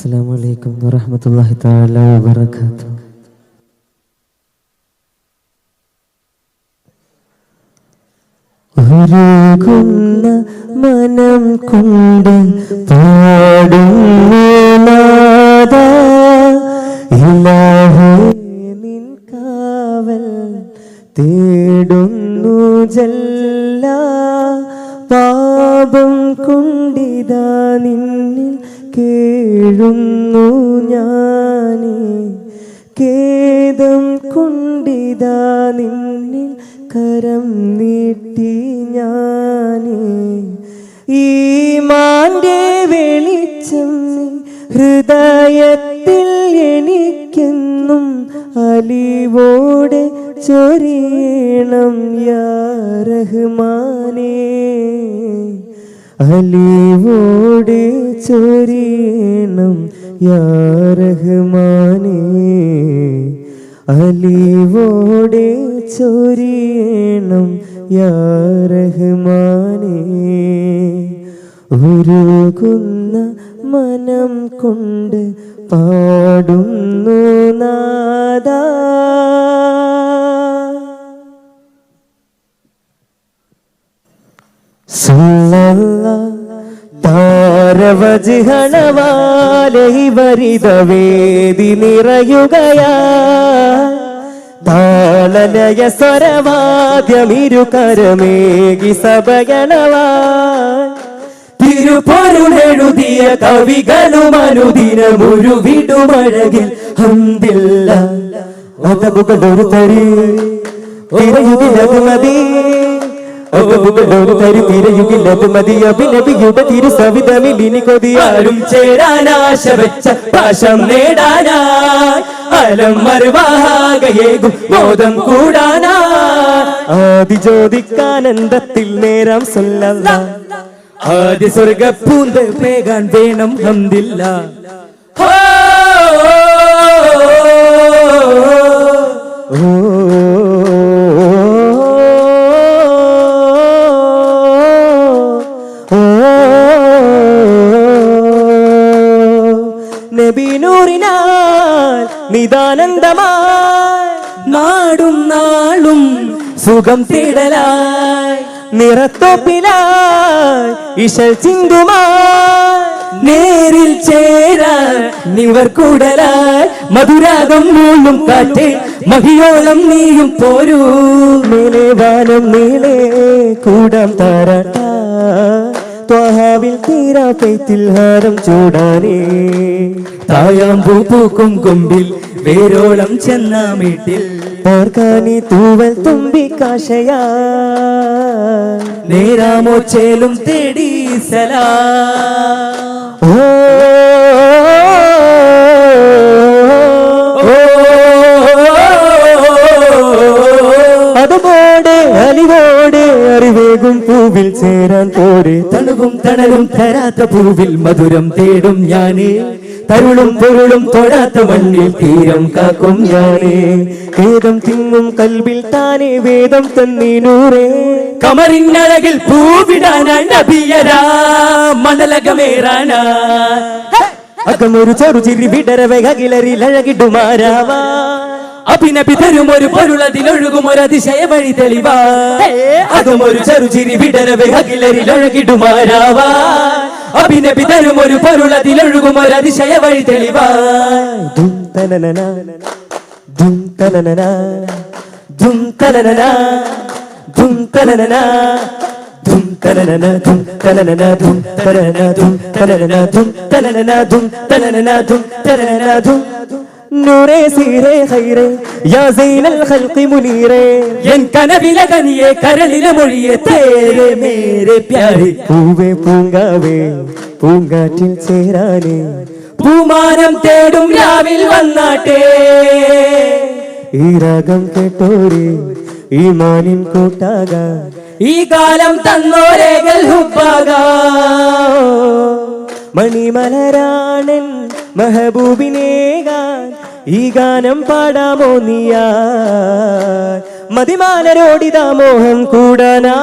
അസ്സാം വലൈക്കും വറഹമത്തല്ലാഹി താല വബർക്കാത്തു ഒരുകുന്ന മനം കൊണ്ട് പാടുന്നു നാദ കാവൽ തേടുന്നു ജല്ല. പാപം കൊണ്ടിതാ നിന്നിൽ കേഴുന്നു ഞാനേ. കേദം കൊണ്ടിതാ നിന്നിൽ കരം നീട്ടി ഞാനേ. ഈ മാന്റെ വെളിച്ചം ഹൃദയത്തിൽ എനിക്കെന്നും അലിവോടെ ചൊരിയണം യാ റഹ്മാനേ. അലിവോടെ ചൊരിയണം യാ റഹ്മാനേ. അലിവോടെ ചൊരിയണം യാ റഹ്മാനേ. ഉരുകുന്ന മനം കൊണ്ട് പാടുന്നു നാദ. നാദാ താരവജിഹണവാലൈവരിതവേദി നിറയുകയാ. താളലയ സ്വരവാദ്യമിരുകരമേകി സഭയണവാ തിരുപൊരുളെഴുതിയ കവികളും അനുദിനമുരുവിടുമഴകിൽ ഹന്തില്ല അതമുകളൊരു തരി ഒന്നുപോലൊരുതരി തിരയുകില്ലത് മതിയബി ചേരാനാശ വെച്ച പാശം അലം മോദം ആദി ജ്യോതിക്കാനന്ദത്തിൽ നേരം സൊല്ലല്ല. ആദ്യ സ്വർഗപ്പൂന്ത് പേകാൻ വേണം ഹന്തില്ല. നിദാനന്ദമായി നാടും നാളും സുഖം തേടലായി നിറത്തോപ്പിലായി ഇശൽ ചിന്തുമായി നേരിൽ ചേരാൻ നിവർ കൂടലായി മധുരാഗം മൂളും കാറ്റേ മഹിയോളം നീയും പോരൂ. മേലെ വാനം നീളെ കൂടാം താരാട്ട. ത്വഹാവിൽ തീരാ പെയ്ത്തിൽ ഹാരം ചൂടാനേ. തായാമ്പൂ പൂക്കും കൊമ്പിൽ വേരോളം ചെന്നാമീട്ടിൽ ഓർക്കാനി തൂവൽ തുമ്പി കാശയാ. നേരാമോ ചേലും തേടി സലാ. ഓ. അലിവോടെ അറിവേകും പൂവിൽ ചേരാൻ പോരെ. തണുവും തണലും തരാത്ത പൂവിൽ മധുരം തേടും ഞാനേ. തരുളും പൊരുളും തൊഴാത്ത മണ്ണിൽ തീരം കാക്കും ഞാനേ. വേദം തിങ്ങും കൽവിൽ താനേ വേദം തന്നീനൂറേ. കമറിനഴകിൽ നബിയരാ മണലകമേറാനാ അകമൊരു ചെറു ചിരി വിടരവെ അകിലരിലഴകിടുമാരാവാ അഭിനബി തരും ഒരു പൊരുളതിലൊഴുകും ഒരു അതിശയ വഴി തെളിവാ അതും ഒരു ചെറുചിരി വിടരവെ അകിലരിലൊഴുകിടുമാരാവാ അഭിനബി തരും ഒരു പൊരുളതിലൊഴുകും ഒരു അതിശയ വഴി തെളിവാ തനനന ധും തനനന ധും തനനന ധും തനനന ധും തനനന ധും തനനന ധും നൂറേ സീറേ ഖൈറേ യാ സൈനൽ ഖൽഖി മുനീറേ. എൻ കനവില കനിയെ കരളിലെ മൊഴിയെ തേരെ മേരെ പ്യാരി. പൂവേ പൂങ്കാവേ പൂങ്കാറ്റിൽ ചേരാനേ. പൂമാനം തേടും രാവിൽ വന്നാട്ടെ. ഈ രാഗം കേട്ടോരെ ഈ മാനിൻ കൂട്ടാകാൻ ഈ കാലം തന്നോരേകൾ ഹുബാകാ. മണിമലരാണൻ മെഹബൂബിനേകാൻ ഈ ഗാനം പാടാമോ നീയാ മതിമാലരോടിതാ മോഹം കൂടാനാ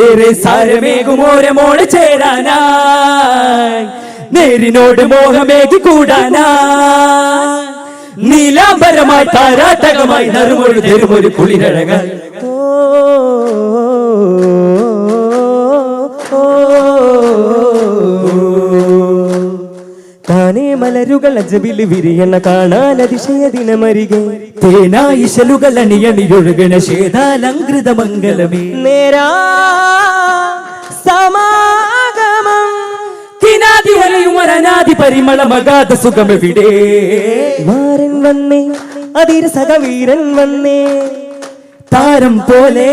ഏറെ സാരമേകുമോരമോട് ചേരാനായി. നേരിനോട് മോഹമേകി കൂടാനാ നീലാംബരമായി താരാട്ടകമായി നറുമൊഴി തരുമൊരു കുളിരഴകൾ താനേ മലരുകൾ അജബിൽ വിരിയണ കാണാൻ അതിശയ ദിനമരികെ. തേനായിശലുകൾ അണിയണിയൊഴുകണ ശേതാലങ്കൃത മംഗലമേ. നേരാ സമാഗമം. കിനാതി വലയും അനാദി പരിമളമകാത സുഖമെവിടെ? മാരൻ വന്നേ അതിര സഹവീരൻ വന്നേ. താരം പോലെ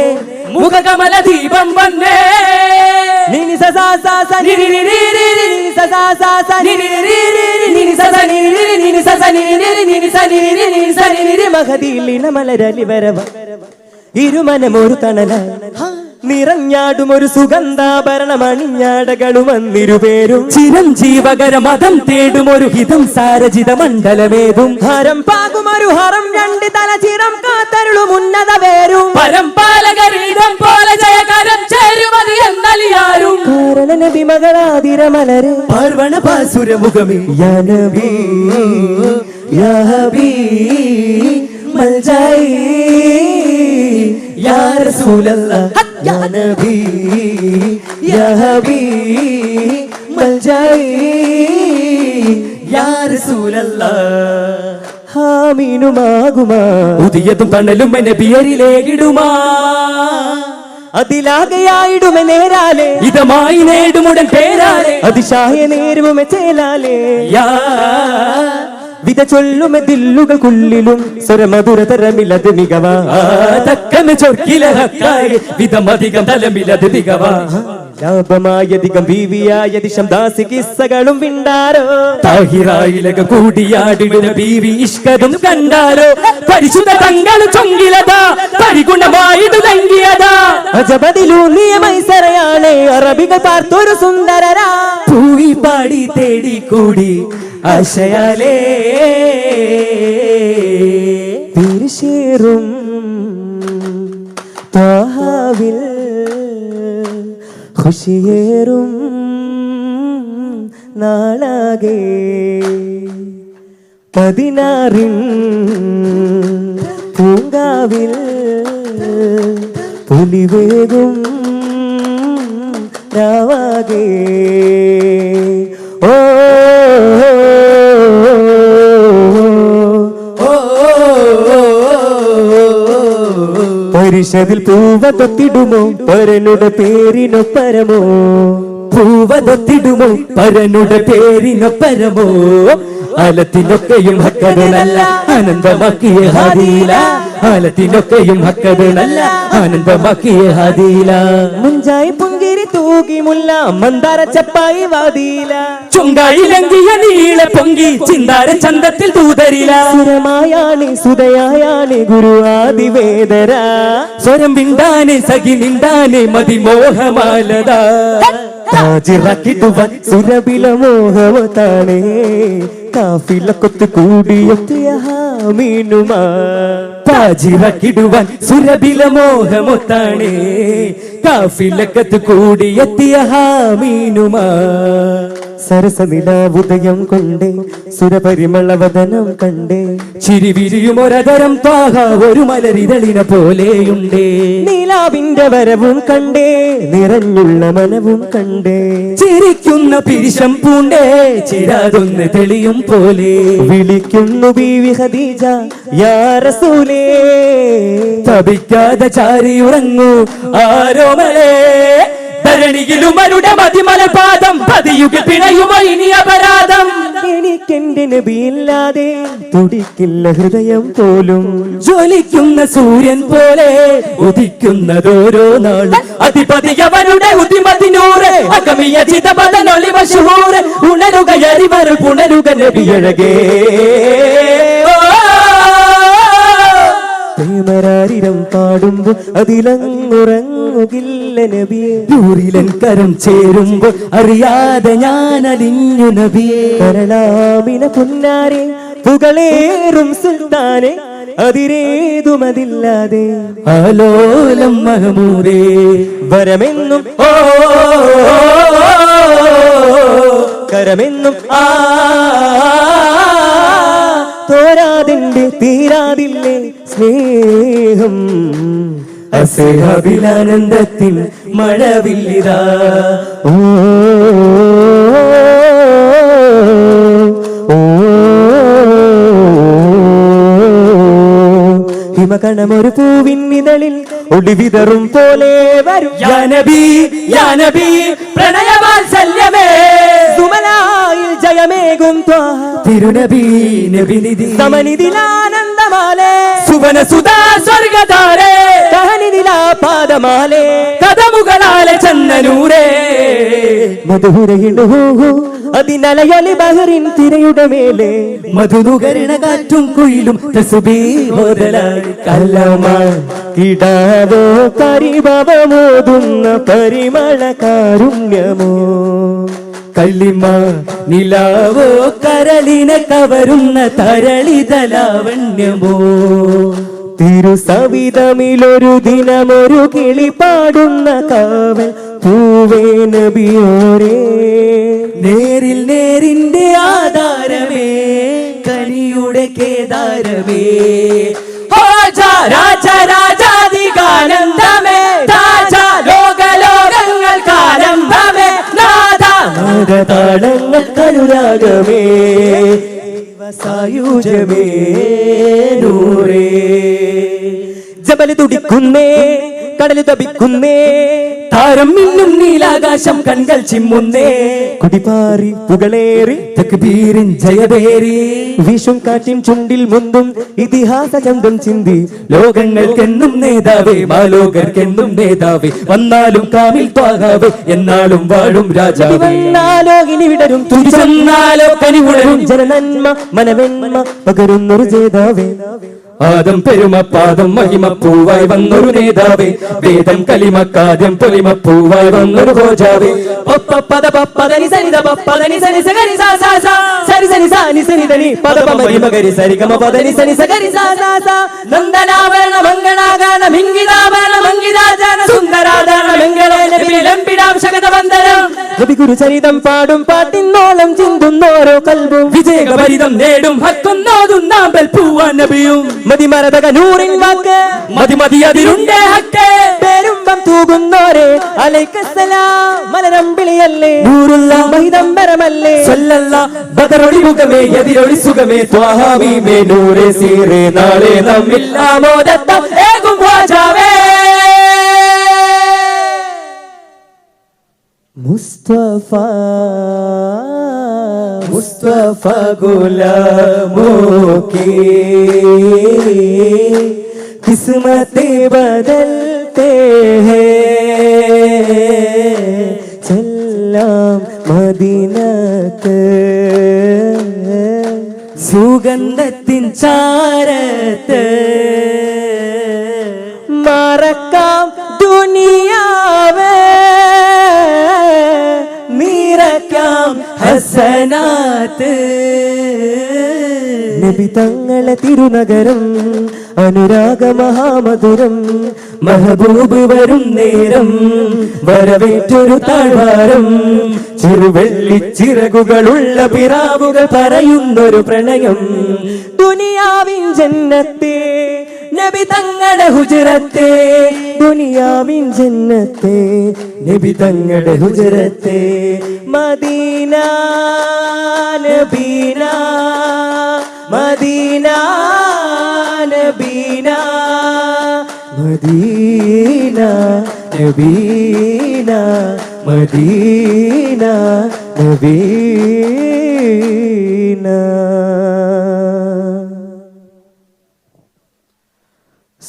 മുഖകമല ദീപം വന്നേ നിനി സസാ സാസ നിനി നിനി നിനി സസാ സാസ നിനി നിനി നിനി സസ നിനി നിനി നിനി സസ നിനി നിനി നിനി സ നിനി നിനി നിനി സ നിനി മഹദിയിൽ മലരലി വരവ ഇരുമനമൊരു തണല. നിറഞ്ഞാടും ഒരു സുഗന്ധാഭരണം അണിഞ്ഞാടകളും വന്നിരുപേരും ചിരഞ്ജീവകര മതം തേടും ഒരു ഹിതം സാരജിത മണ്ഡലമേതും. ഹരം പാകും ഒരു ഹരം രണ്ട് തല ചിരം കാത്തരുളും ഉന്നത പേരും. പരമ്പാലകരീതം പോലെ ജയകരം ചേരുമതി എന്നലിയാരും. കാരണ നബി മകളാതിര മലരെ. പാർവണ പാസുര മുഖമേ. യാ നബി യാ ഹബീ ملجئي يا رسول الله يا نبي يا حبيب ملجئي يا رسول الله ഹാമീനുമാകുമാ. പുതിയതും തണലും എന്നെ പിയരിലേടുമാ അതിലാകെയായിടുമെ നേരാലെ. ഇതമായി നേടുമുടൻ പേരാലെ. അതിശായ നേരുമെ ചേലാലേ. യാ വിത ചൊല്ലുമ ദില്ലുകൾക്കുള്ളിലും സ്വരമധുരതരമില്ലത് മികവാ. തക്കന് ചൊർക്കില ഹക്കായി. വിധമധികം തലമിലത് തികവാ ലാഭമായധികം ബീവിയായ ദിശം ദാസി കിസ്സകളും വിണ്ടാരോ താഹിറായിലക കൂടിയാടിടുന്ന ബീവി ഇഷ്കതും കണ്ടാരോ പരിശുദ്ധ തങ്ങൾ ചൊങ്കിലതാ പരിഗുണമായിട് തങ്കിയതാ അജബതിലൂന്നിയ മൈസറയാണ് അറബികൾ പാർത്തൊരു സുന്ദരരാ. പൂവി പാടി തേടി കൂടി ആശയാലേ. തിരിശേറും താഹാവിൽ ഖുഷിയേറും നാളാകെ. പതിനാറിൻ പൂങ്കാവിൽ പുലിവേകും രാവാകെ. നിമിഷത്തിൽ പൂവതൊത്തിടുമോ പരനുടെ പേരിനൊപ്പരമോ? പൂവതൊത്തിടുമോ പരനുടെ പേരിനൊപ്പരമോ? അലത്തിനൊക്കെയും ഹക്കരനല്ല അനന്തമാക്കിയ ഹരിയില ഹദീല അലത്തിനൊക്കെയും ഹക്കതനല്ല ആനന്ദമാക്കിയ ഹദീല. മുഞ്ചായി പുങ്കിരി തൂകി മുല്ല മന്ദാര ചപ്പായി വാദീല. ചുങ്കായിലങ്കിയ നീള പൊങ്കി ചിന്താര ചന്തത്തിൽ തൂതരില സുരമായാണ് സുതയായാണ് ഗുരു ആദിവേദര. സ്വരം വിണ്ടാനെ സഖി നിണ്ടാനെ മതിമോഹമാലത. താജിറക്കിടുവൻ സുരബില മോഹവത്താണേ കാഫില കൊത്തു കൂടിയെത്തിയ ഹാമീനുമാ പാജിറക്കിടുവാൻ സുരബില മോഹമൊത്താണേ. കാഫിലക്കത്ത് കൂടിയെത്തിയ ഹാമീനുമാ. സരസനിലാവുദയം കൊണ്ടേ സുരപരിമളവദനം കണ്ടേ. ചിരിവിരിയും ഒരതരം താഹ ഒരു മലരിതളിന പോലെയുണ്ടേ. നീലാവിന്റെ വരവും കണ്ടേ നിറഞ്ഞുള്ള മനവും കണ്ടേ. ചിരിക്കുന്ന പിരിശം പൂണ്ടേ ചിരാതൊന്ന് തെളിയും പോലെ. വിളിക്കുന്നു ബീവി ഖദീജ യാ റസൂലേ. തപിക്കാതെ ചാരിയുറങ്ങൂ ആരോമലേ. അരുടെ മതിമല പാദം പതിയുകിൽ പിണയുമോ ഇനി അപരാധം? എനിക്കെന്റെ നബിയില്ലാതെ തുടിക്കില്ല ഹൃദയം പോലും ജ്വലിക്കുന്ന സൂര്യൻ പോലെ ഉദിക്കുന്നതോരോ നാളും അതിപതിയവരുടെ ഉദിമതിനൂറ് അകമിയ ചിതപതനൊളിവശൂറ് ഉണരുക അരിവർ പുണരുക നബിയഴകേ. പ്രേമരാരിരം പാടുമ്പോൾ അതിലങ്ങുറങ്ങുകില്ല നബിയെ. നൂറിലൻ കരം ചേരുമ്പോൾ അറിയാതെ ഞാൻ അലിഞ്ഞു നബിയെ. കരളാമിന പുന്നാരെ പുകളേറും സുൽത്താനെ അതിരേതുമതില്ലാതെ. ആലോലം മഹമൂരേ വരമെന്നും ഓ കരമെന്നും ആ തോരാതിന്റെ തീരാതില്ലേ സ്നേഹം. അസഹാബിലാനന്ദത്തിൻ മഴവില്ലിതാ. ഓ ഹിമകണമൊരു പൂവിൻ നിതളിൽ ഒടിവിതറും പോലെ വരും. യാ നബി യാ നബി പ്രണയവാത്സല്യമേ. സുമനായിൽ ജയമേകും. തിരുനബി നബി നിധി സമനിധിലാനന്ദമാലേ സുവന സുധാ സ്വർഗതാരേ സഹനിധിലാ പാദമാലേ. കഥമുകളാലെ ചന്ദനൂരേ. മധുരയിടു അതിനലയലി ബഹറിൻ തിരയുടെ മേലെ. മധുനുകരണ കാറ്റും കുയിലും ഇടാവോ പരിഭവമോതുന്ന പരിമള കാരുണ്യമോ. കള്ളിമ നിലാവോ കരളിനെ കവരുന്ന തരളിതലാവണ്യമോ? തിരുസവിതമിലൊരു ദിനമൊരു കിളി പാടുന്ന കാവൽ പൂവേ നബിയോരേ. നേരിൽ നേരിന്റെ ആധാരമേ കനിയുടെ കേദാരമേ. രാജാ രാജ രാജാധികാനന്ദമേ നാഥ താളങ്ങൾ കരുരാഗമേ സായുജമേ നൂറേ. ജബല തുടിക്കുന്നേ കടൽ തപിക്കുന്നേ താരം മിന്നും നീലാകാശം കൺകൾ ചിമ്മുന്നേ. കുടിപാറി പുകളേറി തക്ബീരിൻ ജയബേരി വീശും കാറ്റിൻ ചുണ്ടിൽ മുന്തും ഇതിഹാസ ചന്തം ചിന്തി. ലോകങ്ങൾക്കെന്നും നേതാവേ മാലോകർക്കെന്നും നേതാവേ വന്നാലും കാമിൽ പാകാവേ എന്നാലും വാഴും രാജാവേ. വന്നാലോ ഇനി വിടരും. തുരിച്ചെന്നാലോ കനി ഉടരും ജനനന്മ മനവെന്മ പകരുന്നൊരു ജേതാവേ. ആദം പെരുമപ്പാദം മഹിമപ്പൂവായി വന്നൊരു നേതാവേ. വേദം കലിമക്കാദ്യം പൊലിമപ്പൂവായി വന്നൊരു ഭോജാവേ ഒപ്പപ്പദ പപ്പദനി സനിത പപ്പദനി ശകതവന്ദനം നബി ഗുരു ചരിതം പാടും പാട്ടിന്നോളം ചിന്തുന്നോരോ കൽബും വിജയഭരിതം നേടും ഹക്കൊന്നോതും നാമ്പൽ പൂവാൻ നബിയും. മതിമരതക നൂറിൻ വാക്ക് മതി മതി അതിരുണ്ടേ ഹക്കേ. പേരുമ്പം തൂകുന്നോരെ അലൈക്കസലാം മലരമ്പിളിയല്ലേ നൂറുള്ള മഹിതംബരമല്ലേ സല്ലല്ല ബദറൊളി മുഖമേ എതിരൊളി സുഖമേ. ത്വാഹാമീമേ നൂറേ സീറേ നാളെ നമ്മിൽ മുസ്തഫ മുസ്തഫ ഗുലാമോക്കി. കിസ്മത്തെ ബദൽത്തെ ചെല്ലാം മദീനത്ത്. സുഗന്ധത്തിൻ ചാരത്ത്. ഹസനാത്ത്. നബി തങ്ങളെ തിരുനഗരം അനുരാഗ മഹാമധുരം മഹബൂബ് വരും നേരം വരവേറ്റൊരു താഴ്വാരം. ചെറുവെള്ളിച്ചിറകുകളുള്ള പിറാവുകൾ പറയുന്നൊരു പ്രണയം. ദുനിയാവിൻ ജന്നത്തെ നബി തങ്ങളുടെ ഹുജറത്തെ ദുനിയാവിൻ ജന്നത്തെ. നബി തങ്ങളുടെ ഹുജറത്തെ മദീന നബീന മദീന നബീന മദീന നബീന മദീന നബീന.